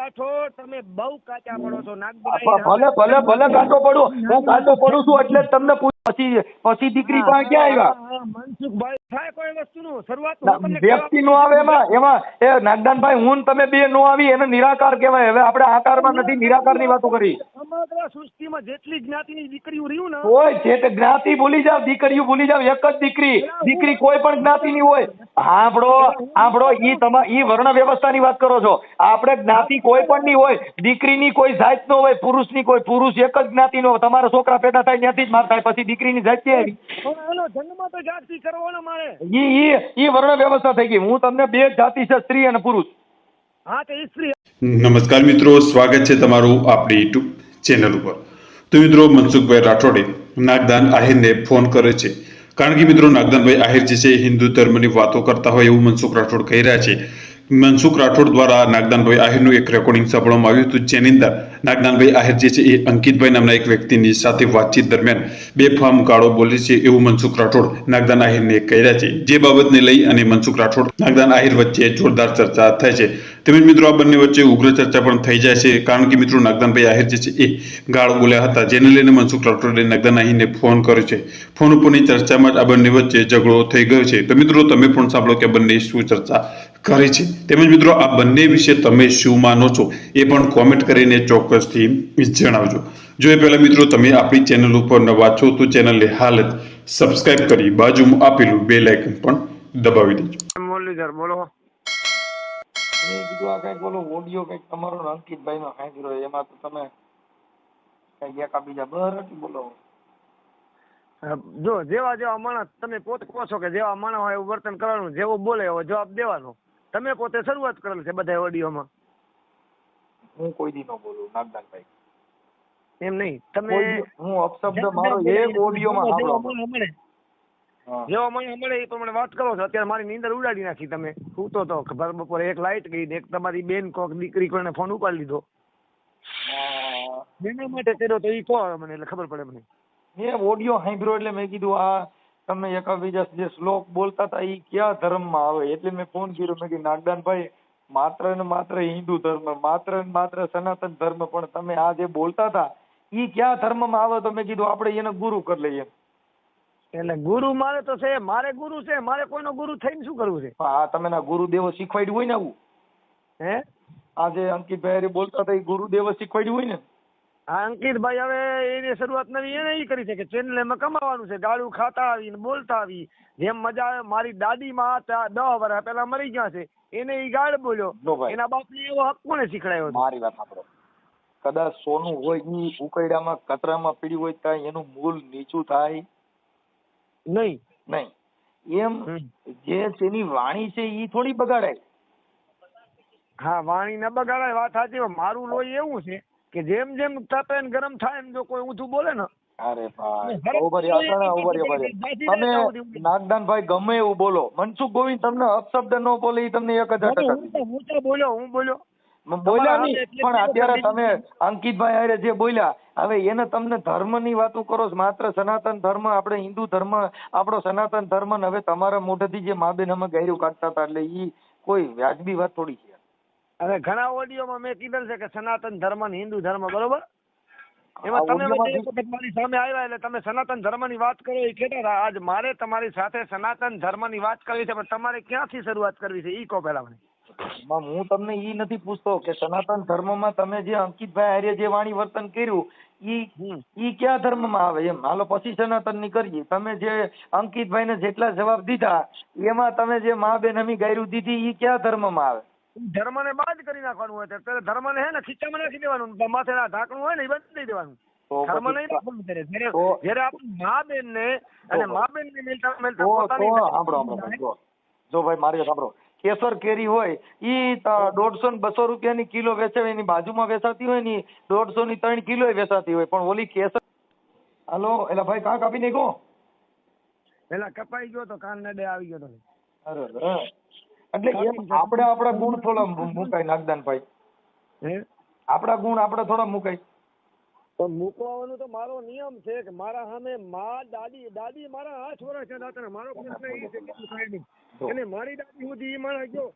રાઠોડ તમે બહુ કાચા પડો છો નાગભાઈ ભલે ભલે કાચો પડો હું કાચો પડું છું એટલે તમને પછી પછી દીકરી પાસે ક્યાં આવ્યા? મનસુખભાઈ થાય કોઈ વસ્તુનું? શરૂઆત વ્યક્તિ નો આવે એમાં એમાં એ નાગદાનભાઈ હું તમે બે નો આવી એને નિરાકાર કહેવાય. હવે આપણે આકારમાં નથી નિરાકારની વાતો કરી. સમગ્ર સૃષ્ટિમાં જેટલી જ્ઞાતિની દીકરીઓ રહ્યું ને હોય જે જ્ઞાતિ ભૂલી જાવ દીકરીઓ ભૂલી જાવ એક જ દીકરી. દીકરી કોઈ પણ જ્ઞાતિની હોય. સાંભળો આપણો ઈ તમા ઈ વર્ણ વ્યવસ્થાની વાત કરો છો. આપણે જ્ઞાતિ કોઈ પણ ની હોય દીકરીની કોઈ જાત નો હોય પુરુષની કોઈ પુરુષ એક જ જ્ઞાતિનો. તમારા છોકરા પેદા થાય ત્યાંથી જ માર થાય પછી દીકરીની જાત કે આવી? જન્મ તો જાતથી કરવાનો મારે. ઈ ઈ ઈ વર્ણ વ્યવસ્થા થઈ ગઈ. હું તમને બે જાતિ છે સ્ત્રી અને પુરુષ. હા તો સ્ત્રી. નમસ્કાર મિત્રો સ્વાગત છે તમારું આપણી યુટ્યુબ ચેનલ ઉપર. તો મિત્રો મનસુખભાઈ રાઠોડે નાગદાન આહિરને ફોન કરે છે. કારણ કે મિત્રો નાગદાનભાઈ આહિર જે છે હિન્દુ ધર્મની વાતો કરતા હોય એવું મનસુખ રાઠોડ કહી રહ્યા છે. મનસુખ રાઠોડ દ્વારા નાગદાનભાઈ આહિરનું એક રેકોર્ડિંગ સાંભળવામાં આવ્યું હતું. જેની અંદર નાગદાનભાઈ આહિર જે છે એ અંકિતભાઈ નામના એક વ્યક્તિની સાથે વાતચીત દરમિયાન બે ફાર્મ ગાળો બોલે છે એવું મનસુખ રાઠોડ નાગદાન આહિરને કહી રહ્યા છે. જે બાબતને લઈ અને મનસુખ રાઠોડ નાગદાન આહિર વચ્ચે જોરદાર ચર્ચા થાય છે. તેમજ મિત્રો આ બંને વચ્ચે ઉગ્ર ચર્ચા પણ થઈ જાય છે. કારણ કે મિત્રો નાગદાનભાઈ આહિર જે છે એ ગાળ બોલ્યા હતા. જેને લઈને મનસુખ રાઠોડે નાગદાન આહિરને ફોન કર્યો છે. ફોન ઉપરની ચર્ચામાં જ આ બંને વચ્ચે ઝઘડો થઈ ગયો છે. તો મિત્રો તમે પણ સાંભળો કે બંને શું ચર્ચા કરી છે. તેમજ મિત્રો આ બંને વિશે તમે શું માનો છો એ પણ કોમેન્ટ કરીને ચોક્કસથી જણાવજો. જો એ પહેલાં મિત્રો તમે આપણી ચેનલ ઉપર નવા છો તો ચેનલને હાલ સબસ્ક્રાઇબ કરી બાજુમાં આપેલું બે લાઇકન પણ દબાવી દેજો. બોલો. મેં કીધું આ કંઈક બોલો ઓડિયો કંઈક તમારો ને અંકિતભાઈ નો રહ્યો એમાં તો તમે કંઈક એકા બીજા બહાર બોલો. જો જેવા જેવા માણસ તમે પોતે કહો છો કે જેવા માણસ હોય એવું વર્તન કરવાનું જેવો બોલે એવો જવાબ દેવાનો. તમે પોતે શરૂઆત કરેલ છે બધા ઓડિયોમાં હું કોઈ દી નો બોલું નાગદાનભાઈ. એમ નહીં તમે હું અપશબ્દ મારો એક ઓડિયોમાં સાંભળો. જેવા મને મળે એ પ્રમાણે વાત કરો છો અત્યારે મારી નીંદર ઉડાડી નાખી તમે. સૂતો તો ભર બપોરે એક લાઈટ ગઈ ને એક તમારી બેન કોક દીકરી કોઈને ફોન ઉપાડી લીધો. એના માટે કર્યો તો એ કહો મને એટલે ખબર પડે મને. મેં ઓડિયો સાંભળ્યો એટલે મેં કીધું આ તમે એકાબીજા જે શ્લોક બોલતા હતા એ કયા ધર્મમાં આવે? એટલે મેં ફોન કર્યો. મેં કીધું નાગદાનભાઈ માત્ર ને માત્ર હિન્દુ ધર્મ માત્ર ને માત્ર સનાતન ધર્મ પણ તમે આ જે બોલતા હતા એ કયા ધર્મમાં આવે? તો મેં કીધું આપણે એને ગુરુ કરી લઈએ. એટલે ગુરુ મારે તો છે મારે ગુરુ છે મારે કોઈનો ગુરુ થઈને શું કરવું છે? હા તમે ના ગુરુદેવો શીખવાડ્યું હોય ને આવું? હે? આ જે અંકિતભાઈ બોલતા હતા એ ગુરુદેવો શીખવાડ્યું હોય ને? હા અંકિતભાઈ હવે એની શરૂઆત નવી એને એ કરી છે કે ચેનલ એમાં કમાવાનું છે ગાળું ખાતા આવી ને બોલતા આવી. જેમ મજા આવે મારી દાદી માં દસ વર્ષ પેલા મરી ગયા છે એને એ ગાળ બોલ્યો. એના બાપ બાપને એવો હક કોને શીખડાયો મારી વાત સાંભળો. કદાચ સોનું હોય ઈ ઉકરડામાં કતરામાં પીડ્યું હોય ત્યાં એનું મૂળ નીચું થાય. નહીં. નહીં. એમ જે તેની વાણી છે એ થોડી બગાડાય હા વાણી ના બગાડાય વાત સાચી મારું લોહી એવું છે કે જેમ જેમ તપે ને ગરમ થાય એમ જો કોઈ ઊંધું બોલે ને. અરે ભાઈ હરે ઊભા રહ્યો, કોઈ આટલા એક ઊભા રહ્યો, એક ઊભા રહ્યો. જાતિ રહેતા હોય તમે. નાગદાનભાઈ ગમે એવું બોલો. મનસુખ ગોવિંદ તમને અપશબ્દ ન બોલે એ તમને એક હજાર ટકા હું તો- બોલ્યો હું બોલ્યો. બોલ્યા નહીં પણ અત્યારે તમે અંકિતભાઈ હારે જે બોલ્યા હવે એને તમને ધર્મની વાતો કરો માત્ર સનાતન ધર્મ આપણે હિન્દુ ધર્મ આપણો સનાતન ધર્મ ને હવે તમારા મોઢેથી જે મા બેન અમે ગાયરું કાઢતા હતા એટલે ઈ કોઈ વ્યાજબી વાત થોડી છે. અરે ઘણા ઓડિયોમાં મેં કીધેલ છે કે સનાતન ધર્મ ને હિન્દુ ધર્મ બરોબર? એમાં તમે વખત મારી સામે આવ્યા એટલે તમે સનાતન ધર્મની વાત કરો એ કહેતા હતા. આજ મારે તમારી સાથે સનાતન ધર્મની વાત કરવી છે પણ તમારે ક્યાંથી શરૂઆત કરવી છે? ઈ કહો પહેલા મને. હું તમને ઈ નથી પૂછતો કે સનાતન ધર્મમાં તમે જે અંકિતભાઈ આર્ય જે વાણી વર્તન કર્યું ઈ ઈ કયા ધર્મમાં આવે? એમ. હાલો પછી સનાતનની કરીએ. તમે જે અંકિતભાઈને જેટલા જવાબ દીધા એમાં તમે જે મા બેન અમી ગાયરું દીધી ઈ કયા ધર્મમાં આવે? ધર્મને બાદ કરી નાખવાનું હોય ત્યારે. ધર્મને હે ને ખીચામાં નાખી દેવાનું. માથે ના ઢાંકણું હોય ને એ બંધ દઈ દેવાનું. ધર્મ ને ને જો ભાઈ મારી સાંભળો. કેસર કેરી હોય ઈ દોઢસો ને બસો રૂપિયાની કિલો વેચાય એની બાજુમાં વેચાતી હોય ને દોઢસો ની ત્રણ કિલો વેચાતી હોય પણ ઓલી કેસર હાલો એલા ભાઈ કાં કાપી નાખો. પેલા કપાઈ ગયો તો કાન નડે આવી ગયો તો એટલે એમ આપણે આપણા ગુણ થોડા મુકાય નાગદાનભાઈ હે? આપણા ગુણ આપણે થોડા મુકાય. પણ મૂકવાનો તો મારો નિયમ છે કે મારા સામે મા દાદી દાદી મારા આઠ વર્ષ છે દાદા મારો પ્રશ્ન એ છે કે. અને મારી દાદી સુધી મારા માણસ ગયો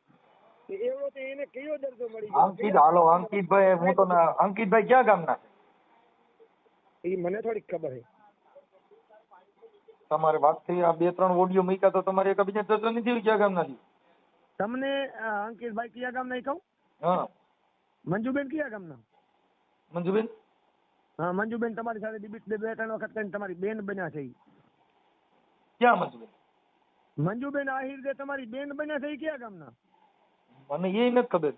એવડો તો એને કયો દરજ્જો મળી ગયો? અંકિત હાલો અંકિતભાઈ હું તો અંકિતભાઈ ક્યાં ગામના? એ મને થોડીક ખબર છે. તમારે વાત થઈ આ બે ત્રણ ઓડિયો મૂક્યા તો તમારે એક બીજા ચર્ચા નથી ક્યાં ગામના તમને અંકિતભાઈ કયા ગામના કહું? હા. મંજુબેન કયા ગામના? મંજુબેન? હા મંજુબેન તમારી સાથે ડિબેટ બે ત્રણ વખત કરીને તમારી બેન બન્યા છે. ક્યાં મંજુબેન? મંજુબેન આહિર જે તમારી બેન બન્યા છે ક્યાં કયા ગામના? મને એ નથી ખબર.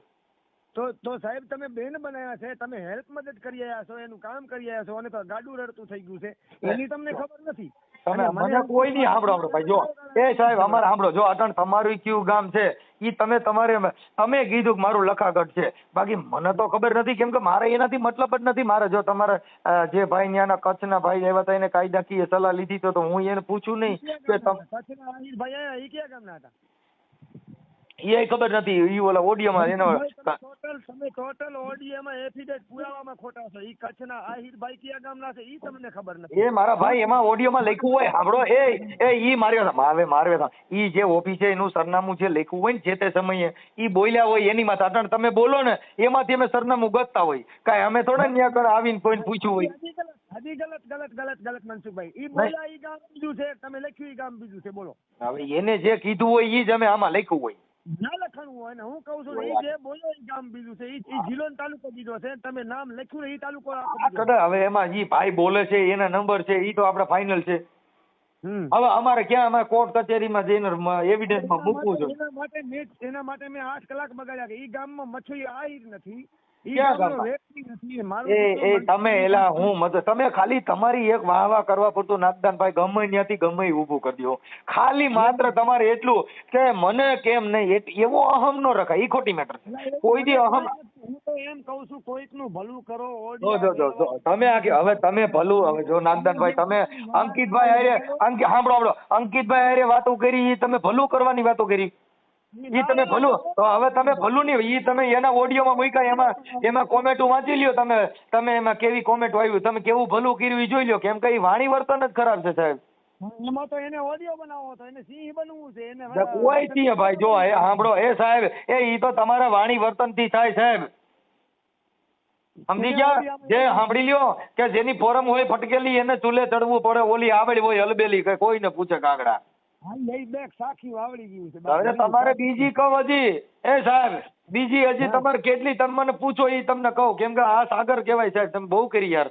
તો તો સાહેબ તમે બેન બનાવ્યા છે તમે હેલ્પ મદદ કરી આવ્યા છો એનું કામ કરી આવ્યા છો અને તો ગાડું રડતું થઈ ગયું છે. એની તમને ખબર નથી? તમે મને કોઈ નહીં સાંભળો સાંભળો. ભાઈ જો એ સાહેબ અમારે સાંભળો. જો અટણ તમારું કયું ગામ છે ઈ તમે તમારે તમે કીધું કે મારું લખાગઢ છે. બાકી મને તો ખબર નથી કેમ કે મારે એનાથી મતલબ જ નથી. મારે જો તમારે જે ભાઈ ત્યાંના કચ્છના ભાઈ આવ્યા હતા એને કાયદાકીય સલાહ લીધી તો તો હું એને પૂછું નહીં. કે તમે કચ્છના અનિલભાઈ ઈ કયા ગામના હતા? એ ખબર નથી ઈ ઓલા ઓડિયોમાં એનો ટોટલ તમે ટોટલ ઓડિયોમાં એફિડેટ પુરાવામાં ખોટા છો. ઈ કચ્છના આહિરભાઈ કયા ગામના છે ઈ તમને ખબર નથી. એ મારા ભાઈ એમાં ઓડિયોમાં લખ્યું હોય સાંભળો એ એ ઈ માર્યો મારે માર્યો ઈ જે ઓફિસે એનું સરનામું જે લખ્યું હોય ને જે તે સમયે ઈ બોલ્યા હોય એની માથે. અટણ તમે બોલો ને એમાંથી અમે સરનામું ગતતા હોય. કાંઈ અમે થોડા ન્યા કર આવીને કોઈને પૂછ્યું હોય. હજી ગલત હજી ગલત ગલત ગલત ગલત મનસુખભાઈ. ઈ બોલ્યા ઈ ગામ બીજું છે તમે લખ્યું ઈ ગામ બીજું છે બોલો. હવે એને જે કીધું હોય ઈ જ અમે આમાં લખ્યું હોય. ના લખાણું હોય ને હું કઉ છું એ જે બોલ્યો એ ગામ બીજું છે એ જિલ્લો તાલુકો બીજો છે તમે નામ લખ્યું ને એ તાલુકો. કદાચ હવે એમાં ઈ ભાઈ બોલે છે એના નંબર છે ઈ તો આપણે ફાઇનલ છે. હવે અમારે ક્યાં અમારે કોર્ટ કચેરીમાં જઈને એવિડન્સમાં મૂકવું છે એના માટે મેં એના માટે મેં આઠ કલાક બગાડ્યા કે એ ગામમાં મચ્છી આહિર નથી. તમે એલા હું તમે ખાલી તમારી એક વાહ વાહ કરવા પૂરતું નાગદાન ભાઈ ગમે ત્યાંથી ગમે ઊભું કરી દો. ખાલી માત્ર તમારે એટલું કે મને કેમ નહીં એવો અહમ નો રખાય ઈ ખોટી મેટર છે. કોઈ દી અહમ એમ કહું છું કોઈકનું ભલું કરો જો જો જો જો તમે આ હવે તમે ભલું હવે જો નાગદાનભાઈ તમે અંકિતભાઈ હારે અંકિત સાંભળો સાંભળો અંકિતભાઈ અરે વાતો કરી તમે ભલું કરવાની વાતો કરી. ઈ તમે ભલું. તો હવે તમે ભલું નહીં ઈ તમે એના ઓડિયોમાં મૂક્યા એમાં એમાં કોમેન્ટો વાંચી લ્યો તમે. તમે એમાં કેવી કોમેન્ટ આવ્યું તમે કેવું ભલું કર્યું ઈ જોઈ લ્યો કેમ કે ઈ વાણી વર્તન જ ખરાબ છે સાહેબ. એમાં તો એને ઓડિયો બનાવવો હતો એને સિંહ બનવું છે એને કોઈ થી ભાઈ જો એ સાંભળો એ સાહેબ એ ઈ તો તમારા વાણી વર્તનથી થાય સાહેબ. સમજી ગયા? જે સાંભળી લ્યો કે જેની ફોરમ હોય ફટકેલી એને ચૂલે ચડવું પડે ઓલી આવડી હોય હલબેલી કે કોઈને પૂછે કાગડા. હવે તમારે બીજી કહો હજી. એ સાહેબ બીજી હજી તમારે કેટલી તમે મને પૂછો એ તમને કહું. કેમ કે આ સાગર કહેવાય સાહેબ તમે બહુ કરી યાર.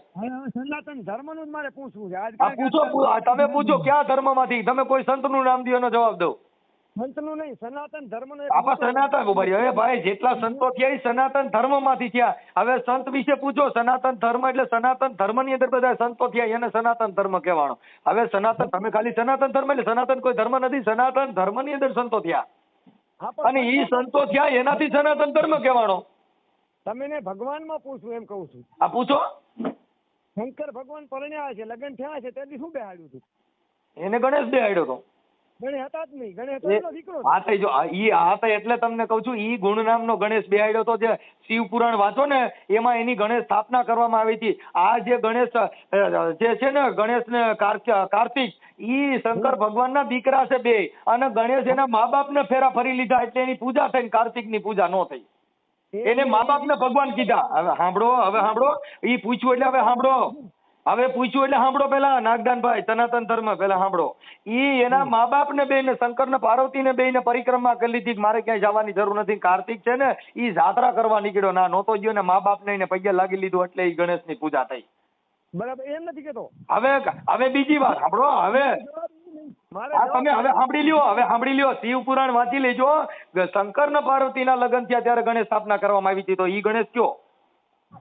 સનાતન ધર્મનું મારે પૂછવું છે. પૂછો તમે પૂછો ક્યાં ધર્મમાંથી? તમે કોઈ સંતનું નામ દો એનો જવાબ દો. સંતનું નહીં સનાતન ધર્મ એક સનાતન હવે ભાઈ જેટલા સંતો થયા એ સનાતન ધર્મમાંથી થયા. હવે સંત વિશે પૂછો સનાતન ધર્મ એટલે સનાતન ધર્મની અંદર બધા સંતો થયા એને સનાતન ધર્મ કહેવાનો. હવે સનાતન તમે ખાલી સનાતન ધર્મ એટલે સનાતન કોઈ ધર્મ નથી સનાતન ધર્મની અંદર સંતો થયા. અને એ સંતો થયા એનાથી સનાતન ધર્મ કહેવાનો. તમે ને ભગવાનમાં પૂછવું એમ કહું છું. આ પૂછો? શંકર ભગવાન પરણ્યા છે લગ્ન થયા છે તેથી શું બેહાડ્યું હતું એને ગણેશ બેહાડ્યો હતો. ગણે હતા જ નહીં ગણે તો એનો દીકરો હા જો ઈ હા તો એટલે તમને કહું છું ઈ ગુણ નામનો ગણેશ બેહાડ્યો હતો જે શિવ પુરાણ વાંચો ને એમાં એની ગણેશ સ્થાપના કરવામાં આવી હતી. આ જે ગણેશ અ, જે છે ને ગણેશ ને કાર્તિક ઈ શંકર ભગવાનના દીકરા છે બે. અને ગણેશ એના મા બાપને ફેરા ફરી લીધા એટલે એની પૂજા થઈ કાર્તિકની પૂજા ન થઈ. એને મા બાપને ભગવાન કીધા. હવે સાંભળો હવે સાંભળો. ઈ પૂછ્યું એટલે હવે સાંભળો. હવે પૂછ્યું એટલે સાંભળો પેલા નાગદાનભાઈ સનાતન ધર્મ પેલા સાંભળો. ઈ એના મા બાપને બે ને શંકર ને પાર્વતી ને બે ને પરિક્રમા કરી લીધી મારે ક્યાંય જવાની જરૂર નથી. કાર્તિક છે ને ઈ જાત્રા કરવા નીકળ્યો ના નહોતો ગયો ને મા બાપ ને પગે લાગી લીધું એટલે ઈ ગણેશની પૂજા થઈ. બરાબર એમ નથી કેતો. હવે હવે બીજી વાત સાંભળો હવે. તમે હવે સાંભળી લ્યો હવે સાંભળી લ્યો. શિવ પુરાણ વાંચી લેજો. શંકર ને પાર્વતીના લગ્ન થયા ત્યારે ગણેશ સ્થાપના કરવામાં આવી હતી તો ઈ ગણેશ કયો?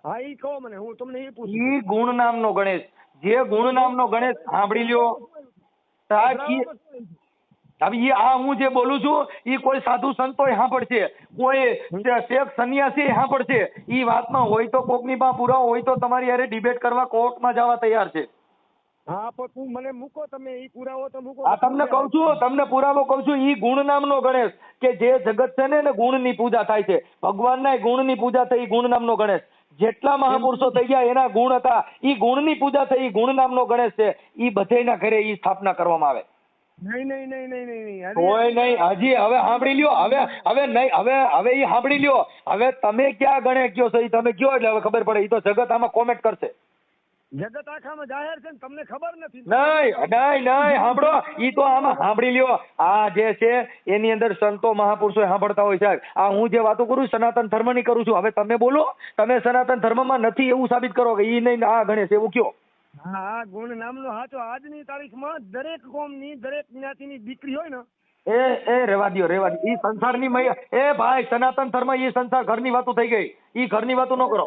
હા ઈ કહો મને હું તમને એ પૂછું. ઈ ગુણ નામનો ગણેશ. જે ગુણ નામનો ગણેશ સાંભળી લ્યો. હવે ઈ આ હું જે બોલું છું ઈ કોઈ સાધુ સંતોય સાંભળશે. કોઈ શેખ સંન્યાસી સાંભળશે. ઈ વાતમાં હોય તો કોકની પાસે પુરાવો હોય તો તમારી યારે ડિબેટ કરવા કોર્ટમાં જવા તૈયાર છે. હા પણ તું મને મૂકો તમે ઈ પુરાવો તો મૂકો. આ તમને કહું છું તમને પુરાવો કહું છું ઈ ગુણ નામનો ગણેશ કે જે જગત છે ને ગુણ ગુણની પૂજા થાય છે. ભગવાનના ગુણની પૂજા થઈ ગુણ નામનો ગણેશ. જેટલા મહાપુરુષો થઈ ગયા એના ગુણ હતા. ઈ ગુણની પૂજા થઈ ગુણ નામનો ગણેશ છે. ઈ બધેના ઘરે ઈ સ્થાપના કરવામાં આવે. નહીં નહીં નહીં નહીં કોઈ નહીં. હજી હવે સાંભળી લ્યો. હવે હવે નહીં હવે હવે એ સાંભળી લ્યો. હવે તમે ક્યાં ગણે કયો છો? તમે કયો એટલે હવે ખબર પડે. એ તો જગત આમાં કોમેન્ટ કરશે. જગત આખામાં જાહેર છે ને તમને ખબર નથી. નહીં નહીં નહીં સાંભળો ઈ તો આમાં સાંભળી લ્યો. આ જે છે એની અંદર સંતો મહાપુરુષો સાંભળતા હોય સાહેબ આ હું જે વાતો કરું સનાતન ધર્મની કરું છું. હવે તમે બોલો તમે સનાતન ધર્મમાં નથી એવું સાબિત કરો કે ઈ નહીં આ ગણેશ એવું કયો? હા ગુણ નામનો હાચો આજની તારીખમાં દરેક કોમની દરેક જ્ઞાતિની દીકરી હોય ને એ એ રેવા દો રેવા દો ઈ સંસારની મય એ ભાઈ સનાતન ધર્મ ઈ સંસાર ઘરની વાતો થઈ ગઈ. ઈ ઘરની વાતો ન કરો.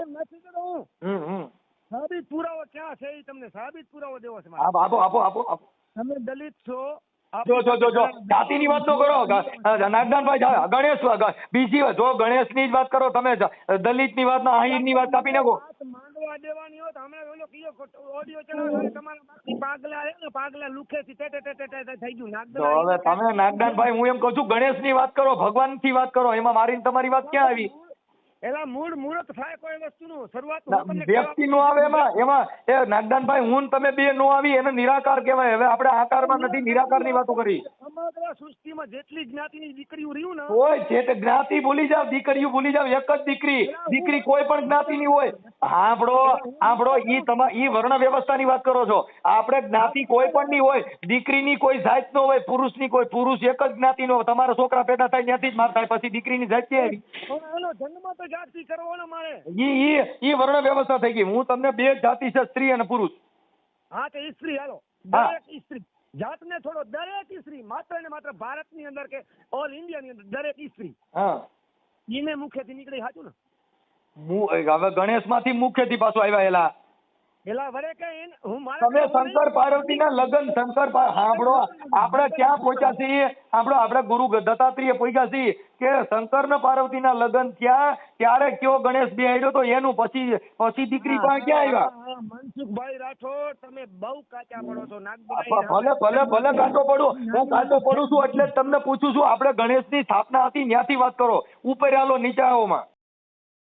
હમ હમ. સાબિત પુરાવો ક્યાં છે એ તમને સાબિત પુરાવો દેવો છે આપો આપો આપો આપો તમે દલિત છો જો જો જો જો. જાતિની વાત તો કરો. નાગદાનભાઈ ગણેશ બીજી વાત જો ગણેશની જ વાત કરો તમે દલિતની વાત ના આહિરની વાત કાપી નાખો. માંગવા દેવાની હોત હમણાં ઓલો કયો ઓડિયો ચલાવ્યો તમારા પાગલા ને પાગલા ટે થઈ ગયું. તો હવે તમે નાગદાનભાઈ હું એમ કહું છું ગણેશની વાત કરો ભગવાનથી વાત કરો એમાં મારી તમારી વાત ક્યાં આવી? એલા મૂળ મુહૂર્ત થાય કોઈ વસ્તુનું. શરૂઆત વ્યક્તિ નો આવે એમાં એમાં એ નાગદાનભાઈ હું તમે બે નો આવી એને નિરાકાર કહેવાય. હવે આપણે આકારમાં નથી નિરાકારની વાતો કરી. સમગ્ર સૃષ્ટિમાં જેટલી જ્ઞાતિની દીકરીઓ રહ્યું ને કોઈ જે તે જ્ઞાતિ ભૂલી જાવ દીકરીઓ ભૂલી જાવ એક જ દીકરી. દીકરી કોઈ પણ જ્ઞાતિની હોય. હાંભળો હાંભળો ઈ તમા ઈ વર્ણ વ્યવસ્થાની વાત કરો છો. આપણે જ્ઞાતિ કોઈ પણ ની હોય દીકરીની કોઈ જાત નો હોય પુરુષની કોઈ પુરુષ એક જ જ્ઞાતિનો. તમારા છોકરા પેદા થાય ત્યાંથી જ માર થાય પછી દીકરીની જાત ક્યાં આવી? એનો જન્મ તો જાતિ કરવો ને મારે. ઈ ઈ ઈ વર્ણ વ્યવસ્થા થઈ ગઈ. હું તમને બે જાતિ છે સ્ત્રી અને પુરુષ. હા તો સ્ત્રી હાલો. દરેક સ્ત્રી. જાતને થોડો દરેક સ્ત્રી માત્ર ને માત્ર ભારતની અંદર કે ઓલ ઇન્ડિયાની અંદર દરેક સ્ત્રી. હા. ઈને મુખ્યથી નીકળી સાચું ને? હવે ગણેશમાંથી મુખ્યથી પાછું આવ્યા એલા. એલા વરે કે હું મારા તમે શંકર પાર્વતીના લગ્ન શંકર સાંભળો આપણે ક્યાં પહોંચ્યા છીએ? સાંભળો આપણે ગુરુ દત્તાત્રેય પહોંચ્યા છીએ કે શંકર ને પાર્વતીના લગ્ન થયા ત્યારે કયો ગણેશ બે તો એનું પછી પછી દીકરી પાસે ક્યાં આવ્યા? મનસુખભાઈ રાઠોડ તમે બહુ કાચા પડો છો નાગભાઈ ભલે ભલે ભલે કાંટો પડું. હું કાચો પડું છું એટલે જ તમને પૂછું છું આપણે ગણેશની સ્થાપના હતી ત્યાંથી વાત કરો. ઉપર આલો નીચે આવોમાં